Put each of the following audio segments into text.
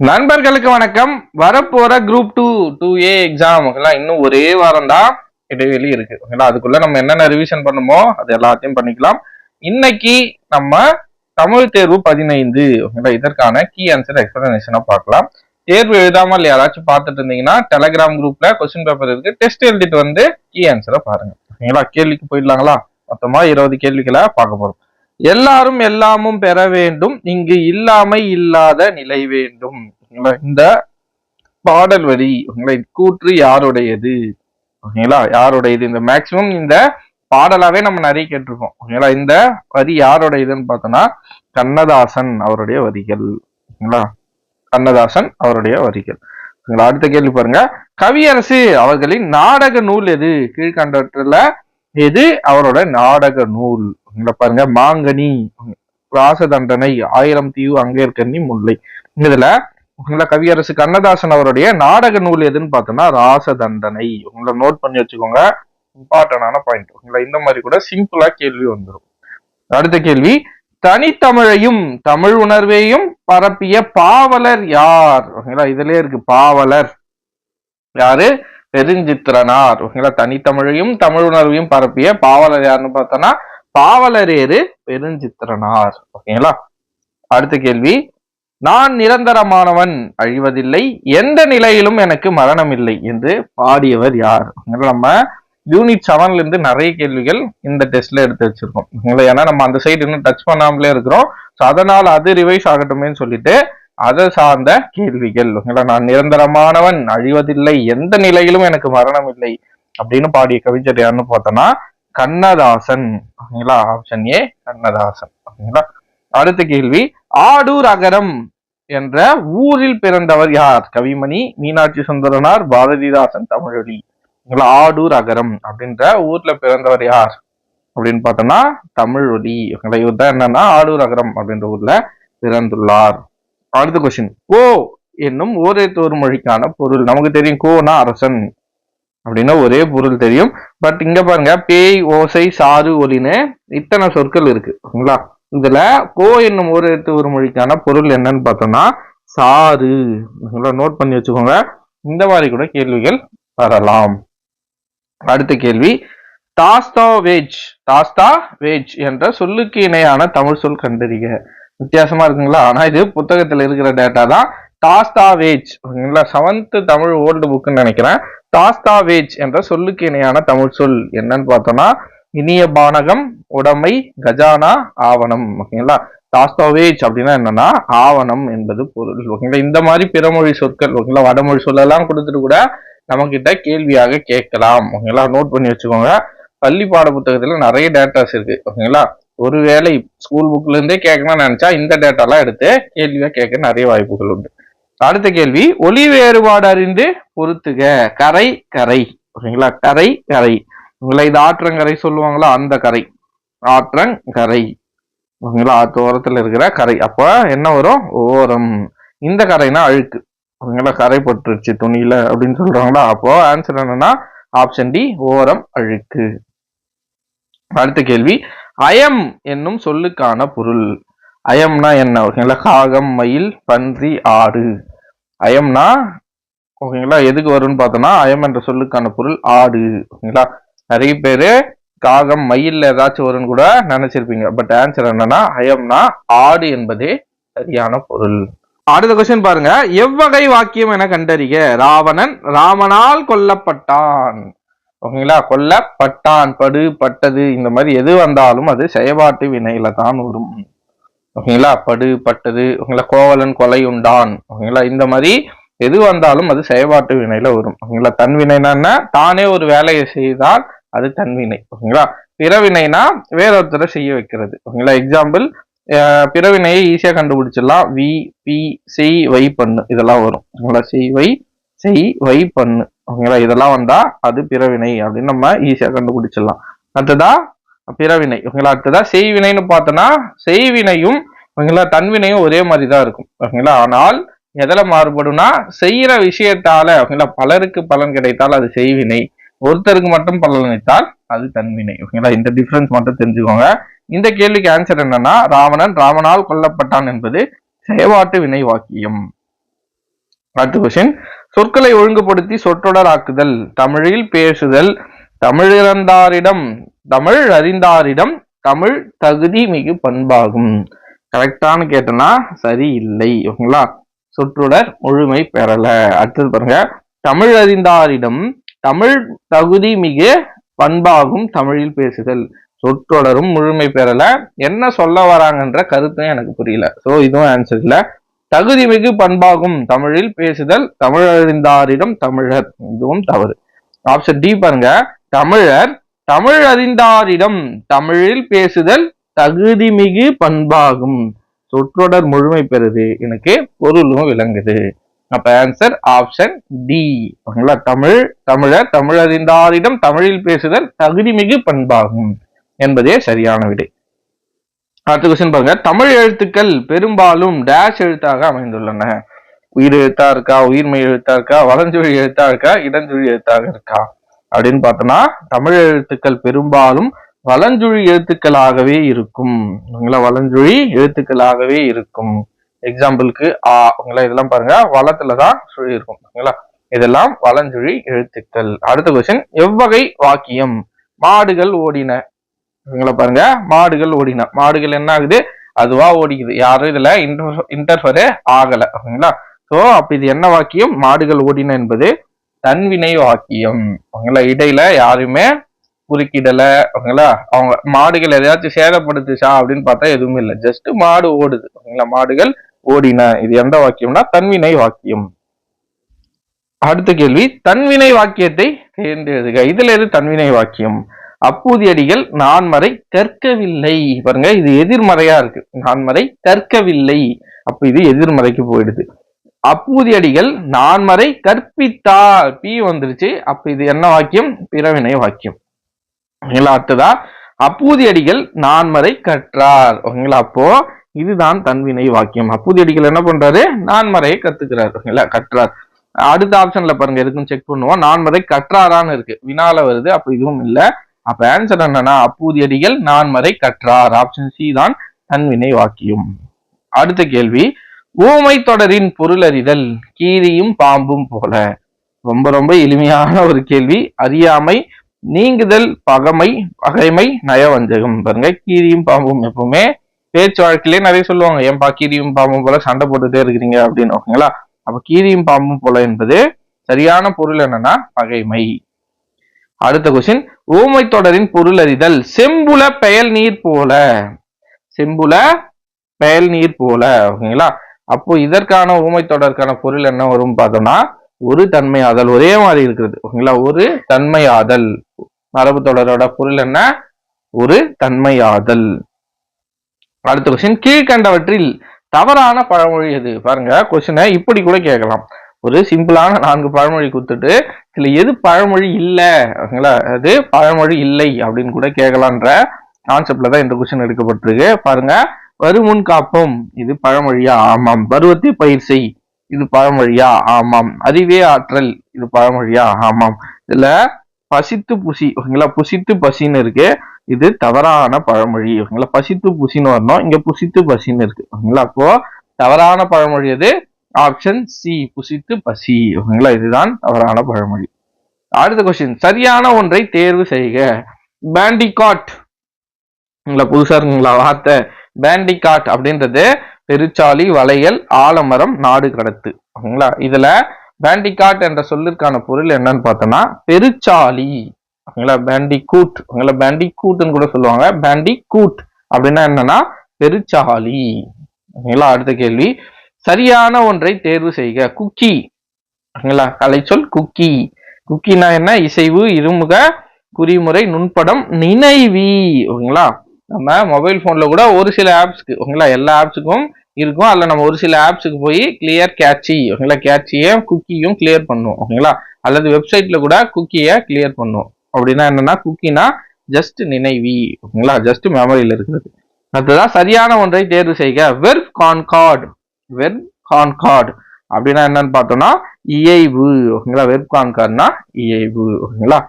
நண்பர்களுக்கு வணக்கம். வரப்போற group two two A exam ஓகேங்களா? இன்னும் ஒரே வாரம் தான் இடைவெளி இருக்கு. ஓகேங்களா? அதுக்குள்ள நம்ம என்னென்ன ரிவிஷன் பண்ணுமோ அது எல்லாத்தையும் பண்ணிக்கலாம். இன்னைக்கு நம்ம தமிழ் தேர்வு பதினைந்து ஓகேங்களா? இதற்கான கீ ஆன்சர் எக்ஸ்பிளனேஷனா பார்க்கலாம். தேர்வு எழுதாமல் யாராச்சும் பார்த்துட்டு இருந்தீங்கன்னா டெலகிராம் குரூப்ல கொஸ்டின் பேப்பர் இருக்கு. டெஸ்ட் எழுதிட்டு வந்து கீ ஆன்சரை பாருங்க. ஓகேங்களா? கேள்விக்கு போயிடலாங்களா? மொத்தமா இருபது கேள்விகளை பார்க்க போறோம். எல்லாரும் எல்லாமும் பெற வேண்டும். இங்கு இல்லாமை இல்லாத நிலை வேண்டும். இந்த பாடல் வரி ஓகேங்களா? கூற்று யாருடையது? ஓகேங்களா? யாருடையது? இந்த மேக்சிமம் இந்த பாடலாவே நம்ம நிறைய கேட்டிருக்கோம். ஓகேங்களா? இந்த வரி யாருடையதுன்னு பார்த்தோம்னா கண்ணதாசன் அவருடைய வரிகள். ஓகேங்களா? கண்ணதாசன் அவருடைய வரிகள். ஓகேங்களா? அடுத்த கேள்வி பாருங்க. கவியரசு அவர்களின் நாடக நூல் எது? கீழ்கண்டத்துல எது? அவரோட நாடக நூல். உங்களை பாருங்க மாங்கனி ராச தண்டனை ஆயிரம் தீவு அங்கேற்கண்ணி முல்லை. இதுல உங்களை கவியரசு கண்ணதாசன் அவருடைய நாடக நூல் எதுன்னு பார்த்தோம்னா ராச தண்டனை உங்களை நோட் பண்ணி வச்சுக்கோங்க. இம்பார்ட்டன்டான பாயிண்ட் உங்களை இந்த மாதிரி கூட சிம்பிளா கேள்வி வந்துடும் அடுத்த கேள்வி தனித்தமிழையும் தமிழ் உணர்வையும் பரப்பிய பாவலர் யார்? ஓகேங்களா இதுலயே இருக்கு பாவலர். யாரு? பெருஞ்சித்திரனார். ஓகேங்களா தனித்தமிழையும் தமிழ் உணர்வையும் பரப்பிய பாவலர் யாருன்னு பார்த்தோம்னா பாவலரேறு பெருஞ்சித்திரனார். ஓகேங்களா? அடுத்த கேள்வி. நான் நிரந்தரமானவன் அழிவதில்லை எந்த நிலையிலும் எனக்கு மரணம் இல்லை என்று பாடியவர் யார்? நம்ம யூனிட் செவன்ல இருந்து நிறைய கேள்விகள் இந்த டெஸ்ட்ல எடுத்து வச்சிருக்கோம். ஏன்னா நம்ம அந்த சைடு இன்னும் டச் பண்ணாமலே இருக்கிறோம். ஸோ அதனால் அது ரிவைஸ் ஆகட்டுமேன்னு சொல்லிட்டு அதை சார்ந்த கேள்விகள். ஓகேங்களா? நான் நிரந்தரமானவன் அழிவதில்லை எந்த நிலையிலும் எனக்கு மரணம் இல்லை அப்படின்னு பாடிய கவிஞர் யாருன்னு பார்த்தோம்னா கண்ணதாசன் ஓகேங்களா ஆப்ஷன் ஏ கண்ணதாசன் ஓகேங்களா அடுத்த கேள்வி ஆடூர் அகரம் என்ற ஊரில் பிறந்தவர் யார்? கவிமணி மீனாட்சி சுந்தரனார் பாரதிதாசன் தமிழொலி. ஓகேங்களா ஆடூர் அகரம் அப்படின்ற ஊர்ல பிறந்தவர் யார்? அப்படின்னு பார்த்தோம்னா தமிழொலி. ஓகேங்களா இவர் தான் என்னன்னா ஆடூர் அகரம் அப்படின்ற ஊர்ல பிறந்துள்ளார். அடுத்த கொஸ்டின் கோ என்னும் ஓரேத்தோர் மொழிக்கான பொருள். நமக்கு தெரியும் கோனா அரசன். அப்படின்னா ஒரே பொருள் தெரியும். பட் இங்க பாருங்க பேய் ஓசை சாறு ஒலின்னு இத்தனை சொற்கள் இருக்கு. ஓகேங்களா? இதுல கோ என்னும் ஒரு எழுத்து ஒரு மொழிக்கான பொருள் என்னன்னு பார்த்தோம்னா சாறு. ஓகேங்களா? நோட் பண்ணி வச்சுக்கோங்க. இந்த மாதிரி கூட கேள்விகள் வரலாம். அடுத்த கேள்வி. தாஸ்தா வேஜ் தாஸ்தா வேஜ் என்ற சொல்லுக்கு இணையான தமிழ் சொல் கண்டறிக. வித்தியாசமா இருக்குங்களா? ஆனா இது புத்தகத்துல இருக்கிற டேட்டா தான். டாஸ்தாவேஜ் ஓகேங்களா? செவன்த் தமிழ் ஓல்டு புக்குன்னு நினைக்கிறேன். தாஸ்தாவேஜ் என்ற சொல்லுக்கு இணையான தமிழ் சொல் என்னன்னு பார்த்தோம்னா இனிய பானகம் உடைமை கஜானா ஆவணம் ஓகேங்களா? தாஸ்தாவேஜ் அப்படின்னா என்னன்னா ஆவணம் என்பது பொருள் ஓகேங்களா? இந்த மாதிரி பிறமொழி சொற்கள் ஓகேங்களா? வடமொழி சொல்லலாம் கொடுத்துட்டு கூட நம்ம கிட்ட கேள்வியாக கேட்கலாம் ஓகேங்களா? நோட் பண்ணி வச்சுக்கோங்க. பள்ளி பாட புத்தகத்துல நிறைய டேட்டாஸ் இருக்கு ஓகேங்களா? ஒருவேளை ஸ்கூல் புக்ல இருந்தே கேட்கணும்னு நினைச்சா இந்த டேட்டாலாம் எடுத்து கேள்வியா கேட்க நிறைய வாய்ப்புகள் உண்டு. அடுத்த கேள்வி ஒளி வேறுபாடு அறிந்து பொறுத்துக கரை கரை. ஓகேங்களா? கரை கரை. உங்களை இது ஆற்றங்கரை சொல்லுவாங்களா? அந்த கரை. ஆற்றங்கரை. ஓகேங்களா? ஆற்று இருக்கிற கரை. அப்ப என்ன வரும்? ஓரம். இந்த கரைனா அழுக்கு. ஓகேங்களா? கரை பட்டுருச்சு துணியில அப்படின்னு சொல்றாங்களா? அப்போ ஆன்சர் என்னன்னா ஆப்ஷன் டி ஓரம் அழுக்கு. அடுத்த கேள்வி அயம் என்னும் சொல்லுக்கான பொருள். அயம்னா என்ன ஓகேங்களா? காகம் மயில் பன்றி ஆடு. அயம்னா ஓகேங்களா? எதுக்கு வரும்னு பார்த்தோம்னா அயம் என்ற சொல்லுக்கான பொருள் ஆடு ஓகேங்களா? நிறைய பேர் காகம் மயில் ஏதாச்சும் வரும்னு கூட நினைச்சிருப்பீங்க. பட் ஆன்சர் என்னன்னா அயம்னா ஆடு என்பதே சரியான பொருள். அடுத்த கொஸ்டின் பாருங்க. எவ்வகை வாக்கியம் என கண்டறிக. ராவணன் ராமனால் கொல்லப்பட்டான். ஓகேங்களா? கொல்லப்பட்டான் படு பட்டது இந்த மாதிரி எது வந்தாலும் அது செயல்பாட்டு வினையில தான் வரும். ஓகேங்களா? படு பட்டது ஓகேங்களா? கோவலன் கொலை உண்டான் ஓகேங்களா? இந்த மாதிரி எது வந்தாலும் அது செயல்பாட்டு வினையில வரும் ஓகேங்களா? தன்வினைனா தானே ஒரு வேலையை செய்தால் அது தன்வினை ஓகேங்களா? பிறவினைனா வேறொருத்தரை செய்ய வைக்கிறது ஓகேங்களா? எக்ஸாம்பிள் பிறவினையை ஈஸியா கண்டுபிடிச்சிடலாம். வி பி செய் வை பண்ணு இதெல்லாம் வரும் ஓகேங்களா? செய் வை செய் வை பண்ணு ஓகேங்களா? இதெல்லாம் வந்தா அது பிறவினை அப்படின்னு நம்ம ஈஸியா கண்டுபிடிச்சிடலாம். அடுத்ததா பிறவினை. ஓகேங்களா அடுத்ததா செய்வினைன்னு பார்த்தோன்னா செய்வினையும் ஓகேங்களா தன்வினையும் ஒரே மாதிரி தான் இருக்கும். ஓகேங்களா? ஆனால் எதில் மாறுபடும்னா செய்கிற விஷயத்தால ஓகேங்களா பலருக்கு பலன் கிடைத்தால் அது செய்வினை. ஒருத்தருக்கு மட்டும் பலன் அளித்தால் அது தன்வினை. ஓகேங்களா? இந்த டிஃபரன்ஸ் மட்டும் தெரிஞ்சுக்கோங்க. இந்த கேள்விக்கு ஆன்சர் என்னன்னா ராவணன் ராவனால் கொல்லப்பட்டான் என்பது செயல்பாட்டு வினை வாக்கியம். அடுத்த கொஸ்டின் சொற்களை ஒழுங்குபடுத்தி சொற்றொடராக்குதல் தமிழில் பேசுதல் தமிழிறந்தாரிடம் தமிழ் அறிந்தாரிடம் தமிழ் தகுதி மிகு பண்பாகும். கரெக்டானு கேட்டனா சரி இல்லை ஓகேங்களா? சொற்றொடர் முழுமை பெறல. அடுத்தது பாருங்க. தமிழ் அறிந்தாரிடம் தமிழ் தகுதி மிகு பண்பாகும் தமிழில் பேசுதல். சொற்றொடரும் முழுமை பெறல. என்ன சொல்ல வராங்கன்ற கருத்தும் எனக்கு புரியல. சோ இதுவும் ஆன்சர் இல்ல. தகுதி மிகு பண்பாகும் தமிழில் பேசுதல் தமிழ் அறிந்தாரிடம் தமிழர். இதுவும் தவறு. ஆப்ஷன் டி பாருங்க. தமிழர் தமிழ் அறிந்தாரிடம் தமிழில் பேசுதல் தகுதிமிகு பண்பாகும். சொற்றொடர் முழுமை பெறுது. எனக்கு பொருளும் விளங்குது. அப்ப ஆன்சர் ஆப்ஷன் டி ஓகேங்களா தமிழ் தமிழர் தமிழறிந்தாரிடம் தமிழில் பேசுதல் தகுதிமிகு பண்பாகும் என்பதே சரியான விடை. அடுத்த கொஸ்டின் பாருங்க. தமிழ் எழுத்துக்கள் பெரும்பாலும் டேஷ் எழுத்தாக அமைந்துள்ளன. உயிர் எழுத்தா இருக்கா உயிர்மை எழுத்தா இருக்கா வளஞ்சொழி எழுத்தா இருக்கா இடஞ்சொழி எழுத்தாக இருக்கா? அப்படின்னு பார்த்தோம்னா தமிழ் எழுத்துக்கள் பெரும்பாலும் வலஞ்சுழி எழுத்துக்களாகவே இருக்கும். உங்களா வலஞ்சுழி எழுத்துக்களாகவே இருக்கும். எக்ஸாம்பிளுக்கு ஆ உங்களா இதெல்லாம் பாருங்க. வளத்துல தான் சுழி இருக்கும் ஓகேங்களா இதெல்லாம் வலஞ்சுழி எழுத்துக்கள். அடுத்த கொஸ்டின் எவ்வகை வாக்கியம்? மாடுகள் ஓடின. இவங்கள பாருங்க. மாடுகள் ஓடின. மாடுகள் என்ன ஆகுது? அதுவா ஓடிக்குது. யாரும் இதுல இன்டர்ஃபரே ஆகல. ஓகேங்களா சோ அப்ப இது என்ன வாக்கியம்? மாடுகள் ஓடின என்பது தன்வினை வாக்கியம் அவங்கள இடையில யாருமே குறுக்கிடல. அவங்களா அவங்க மாடுகள் எதையாச்சும் சேதப்படுத்துச்சா அப்படின்னு பார்த்தா எதுவுமே இல்லை. ஜஸ்ட் மாடு ஓடுது. ஓகேங்களா மாடுகள் ஓடின. இது எந்த வாக்கியம்னா தன்வினை வாக்கியம் அடுத்த கேள்வி தன்வினை வாக்கியத்தை தேர்ந்தெழுதுக. இதுல எது தன்வினை வாக்கியம் அப்பூதியடிகள் நான்மறை கற்கவில்லை. பாருங்க இது எதிர்மறையா இருக்கு. நான்மறை கற்கவில்லை. அப்ப இது எதிர்மறைக்கு போயிடுது. அப்பூதியடிகள் நான்மறை கற்பித்தார். பி வந்துருச்சு. அப்ப இது என்ன வாக்கியம்? பிறவினை வாக்கியம். ஓகேங்களா? அடுத்ததா அப்பூதியடிகள் நான்மறை கற்றார். ஓகேங்களா? அப்போ இதுதான் தன்வினை வாக்கியம். அப்பூதியடிகள் என்ன பண்றாரு? நான்மறையை கத்துக்கிறார். ஓகேங்களா? கற்றார். அடுத்த ஆப்ஷன்ல பாருங்க. எதுக்கும் செக் பண்ணுவோம். நான்மறை கற்றாரான்னு இருக்கு. வினால வருது. அப்ப இதுவும் இல்ல. அப்ப ஆன்சர் என்னன்னா அப்பூதியடிகள் நான்மறை கற்றார். ஆப்ஷன் சி தான் தன்வினை வாக்கியம். அடுத்த கேள்வி ஊமை தொடரின் பொருளறிதல் கீரியும் பாம்பும் போல. ரொம்ப ரொம்ப எளிமையான ஒரு கேள்வி. அறியாமை நீங்குதல் பகமை பகைமை நயவஞ்சகம். பாருங்க கீரியும் பாம்பும் எப்பவுமே பேச்சு வழக்கிலே நிறைய சொல்லுவாங்க. ஏன்பா கீரியும் பாம்பும் போல சண்டை போட்டுட்டே இருக்கிறீங்க அப்படின்னு ஓகேங்களா? அப்ப கீரியும் பாம்பும் போல என்பது சரியான பொருள் என்னன்னா பகைமை. அடுத்த கொஸ்டின் ஊமை தொடரின் பொருள் அறிதல் செம்புல பெயல் நீர் போல. செம்புல பெயல் நீர் போல ஓகேங்களா? அப்போ இதற்கான ஊமை தொடருக்கான பொருள் என்ன வரும் பார்த்தோம்னா ஒரு தன்மையாதல் ஒரே மாதிரி இருக்கிறது. ஓகேங்களா? ஒரு தன்மையாதல் மரபு தொடரோட பொருள் என்ன? ஒரு தன்மையாதல் அடுத்த கொஸ்டின் கீழ்கண்டவற்றில் தவறான பழமொழி எது? பாருங்க கொஸ்டினை இப்படி கூட கேட்கலாம். ஒரு சிம்பிளான நான்கு பழமொழி கொடுத்துட்டு இதுல எது பழமொழி இல்லை? ஓகேங்களா? அது பழமொழி இல்லை அப்படின்னு கூட கேட்கலான்ற கான்செப்ட்ல தான் இந்த கொஸ்டின் எடுக்கப்பட்டிருக்கு. பாருங்க வருமுன் காப்போம். இது பழமொழியா? ஆமாம். பருவத்தை பயிர் செய். இது பழமொழியா? ஆமாம். அறிவே ஆற்றல். இது பழமொழியா? ஆமாம். இதுல பசித்து புசி ஓகேங்களா? புசித்து பசின்னு இருக்கு. இது தவறான பழமொழி ஓகேங்களா? பசித்து புசின்னு வரணும். இங்க புசித்து பசின்னு இருக்கு ஓகேங்களா? அப்போ தவறான பழமொழி அது ஆப்ஷன் சி புசித்து பசி ஓகேங்களா? இதுதான் தவறான பழமொழி. அடுத்த கொஸ்டின் சரியான ஒன்றை தேர்வு செய்க. பேண்டிகாட் உங்களை புதுசா இருக்குங்களா? வார்த்தை. பேண்டிகாட் அப்படின்றது பெருச்சாலி வளையல் ஆலமரம் நாடு கடத்து. ஓகேங்களா? இதுல பேண்டிகாட் என்ற சொல்லிற்கான பொருள் என்னன்னு பார்த்தோம்னா பெருச்சாலி. ஓகேங்களா? பேண்டிகூட். ஓகேங்களா? பேண்டிகூட்னு கூட சொல்லுவாங்க. பேண்டிகூட் அப்படின்னா என்னன்னா பெருச்சாலி. ஓகேங்களா? அடுத்த கேள்வி. சரியான ஒன்றை தேர்வு செய்க. குக்கி. ஓகேங்களா? கலைச்சொல் குக்கி. குக்கினா என்ன? இசைவு இருமுக குறிமுறை நுண்படம் நினைவி. ஓகேங்களா? நம்ம மொபைல் ஃபோனில் கூட ஒரு சில ஆப்ஸ்க்கு ஓகேங்களா எல்லா ஆப்ஸுக்கும் இருக்கும். அதில் நம்ம ஒரு சில ஆப்ஸுக்கு போய் கிளியர் கேட்சி ஓகேங்களா கேட்சியும் குக்கியும் கிளியர் பண்ணுவோம் ஓகேங்களா அல்லது வெப்சைட்டில் கூட குக்கியை கிளியர் பண்ணுவோம். அப்படின்னா என்னன்னா குக்கினா ஜஸ்ட் நினைவி ஓகேங்களா ஜஸ்ட் மெமரியில் இருக்கிறது. அடுத்ததான் சரியான ஒன்றை தேர்வு செய்க. வெர்ப் கான்கார்டு வெர்ப் கான்கார்டு அப்படின்னா என்னன்னு பார்த்தோம்னா இயைவு ஓகேங்களா வெர்ப் கான்கார்ட்னா இயைவு ஓகேங்களா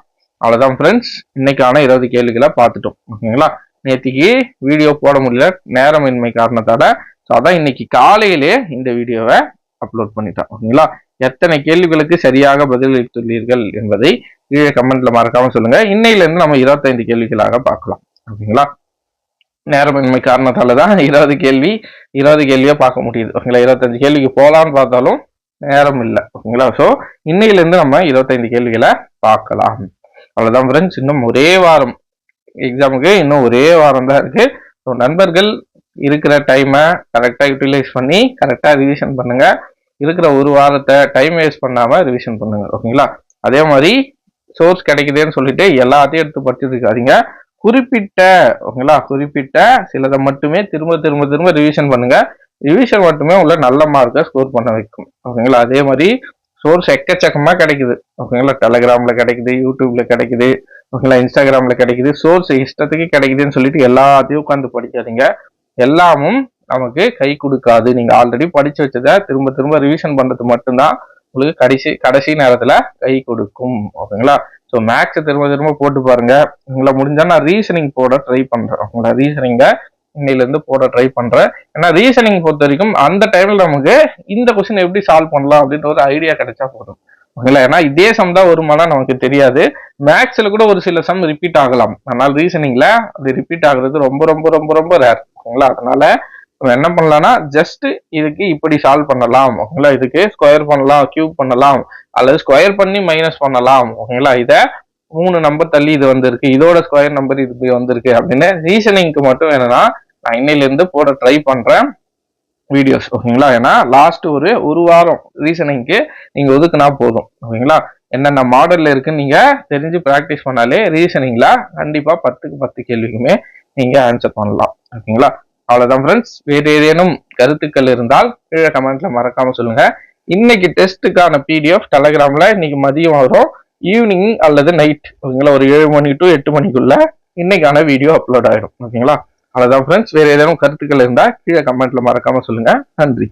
அவ்வளோதான் ஃப்ரெண்ட்ஸ் இன்னைக்கான இருபது கேள்விகளை பார்த்துட்டோம் ஓகேங்களா நேற்றுக்கு வீடியோ போட முடியல நேரமின்மை காரணத்தால. ஸோ அதான் இன்னைக்கு காலையிலே இந்த வீடியோவை அப்லோட் பண்ணிட்டேன் ஓகேங்களா? எத்தனை கேள்விகளுக்கு சரியாக பதிலளித்துள்ளீர்கள் என்பதை கீழே கமெண்ட்ல மறக்காம சொல்லுங்க. இன்னையிலிருந்து நம்ம இருபத்தைந்து கேள்விகளாக பார்க்கலாம். ஓகேங்களா? நேரமின்மை காரணத்தால தான் இருபது கேள்வி இருபது கேள்வியா பார்க்க முடியுது. ஓகேங்களா? இருபத்தஞ்சு கேள்விக்கு போகலான்னு பார்த்தாலும் நேரம் இல்லை. ஓகேங்களா? ஸோ இன்னையிலிருந்து நம்ம இருபத்தைந்து கேள்விகளை பார்க்கலாம். அவ்வளோதான் ஃப்ரெண்ட்ஸ் இன்னும் ஒரே வாரம் எக்ஸாமுக்கு இன்னும் ஒரே வாரம் தான் இருக்கு. ஸோ நண்பர்கள் இருக்கிற டைமை கரெக்டாக யூட்டிலைஸ் பண்ணி கரெக்டாக ரிவிஷன் பண்ணுங்க. இருக்கிற ஒரு வாரத்தை டைம் வேஸ்ட் பண்ணாமல் ரிவிஷன் பண்ணுங்க. ஓகேங்களா அதே மாதிரி சோர்ஸ் கிடைக்குதுன்னு சொல்லிட்டு எல்லாத்தையும் எடுத்து படிச்சுருக்காதீங்க குறிப்பிட்ட ஓகேங்களா குறிப்பிட்ட சிலதை மட்டுமே திரும்ப திரும்ப திரும்ப ரிவிஷன் பண்ணுங்க. ரிவிஷன் மட்டுமே உள்ள நல்ல மார்க்கை ஸ்கோர் பண்ண வைக்கும். ஓகேங்களா அதே மாதிரி சோர்ஸ் எக்கச்சக்கமாக கிடைக்குது. ஓகேங்களா டெலகிராமில் கிடைக்குது யூடியூப்ல கிடைக்குது. ஓகேங்களா? இன்ஸ்டாகிராமில் கிடைக்குது. சோர்ஸ் இஷ்டத்துக்கு கிடைக்குதுன்னு சொல்லிட்டு எல்லாத்தையும் உட்காந்து படிக்காதீங்க. எல்லாமும் நமக்கு கை கொடுக்காது. நீங்கள் ஆல்ரெடி படித்து வச்சதை திரும்ப திரும்ப ரிவிஷன் பண்ணுறது மட்டும்தான் உங்களுக்கு கடைசி கடைசி நேரத்தில் கை கொடுக்கும். ஓகேங்களா? ஸோ மேக்ஸை திரும்ப திரும்ப போட்டு பாருங்க. உங்களை முடிஞ்சால் நான் ரீசனிங் போட ட்ரை பண்ணுறேன் உங்களோட ரீசனிங்கை இன்னையிலேருந்து போட ட்ரை பண்ணுறேன் ஏன்னா ரீசனிங் பொறுத்த வரைக்கும் அந்த டைமில் நமக்கு இந்த கொஸ்டின் எப்படி சால்வ் பண்ணலாம் அப்படின்ற ஒரு ஐடியா கிடைச்சா போதும். ஓகேங்களா ஏன்னா இதே சம் தான் வருமானம் நமக்கு தெரியாது. மேக்ஸ்ல கூட ஒரு சில சம் ரிப்பீட் ஆகலாம். அதனால ரீசனிங்ல அது ரிப்பீட் ஆகுறது ரொம்ப ரொம்ப ரொம்ப ரொம்ப ரேர் ஓகேங்களா? அதனால நம்ம என்ன பண்ணலாம்னா ஜஸ்ட் இதுக்கு இப்படி சால்வ் பண்ணலாம். ஓகேங்களா? இதுக்கு ஸ்கொயர் பண்ணலாம் கியூப் பண்ணலாம் அல்லது ஸ்கொயர் பண்ணி மைனஸ் பண்ணலாம். ஓகேங்களா? இதை மூணு நம்பர் தள்ளி இது வந்திருக்கு. இதோட ஸ்கொயர் நம்பர் இது வந்திருக்கு அப்படின்னு ரீசனிங்க்கு மட்டும் என்னன்னா நான் இன்னையில இருந்து போட ட்ரை பண்றேன். வீடியோஸ் ஓகேங்களா ஏன்னா லாஸ்ட் ஒரு ஒரு வாரம் ரீசனிங்க்கு நீங்க ஒதுக்குனா போதும் ஓகேங்களா என்னென்ன மாடல்ல இருக்குன்னு நீங்க தெரிஞ்சு ப்ராக்டிஸ் பண்ணாலே ரீசனிங்ல கண்டிப்பா பத்துக்கு பத்து கேள்விக்குமே நீங்க ஆன்சர் பண்ணலாம் ஓகேங்களா அவ்வளவுதான் ஃப்ரெண்ட்ஸ் வேறு ஏதேனும் கருத்துக்கள் இருந்தால் கீழே கமெண்ட்ல மறக்காம சொல்லுங்க. இன்னைக்கு டெஸ்ட்டுக்கான பிடிஎஃப் டெலகிராம்ல இன்னைக்கு மதியம் வரும். ஈவினிங் அல்லது நைட் ஓகேங்களா ஒரு ஏழு மணி டு எட்டு மணிக்குள்ள இன்னைக்கான வீடியோ அப்லோட் ஆயிடும் ஓகேங்களா அவ்வளோதான் ஃப்ரெண்ட்ஸ் வேறு ஏதேனும் கருத்துக்கள் இருந்தால் கீழே கமெண்ட்டில் மறக்காமல் சொல்லுங்கள் நன்றி.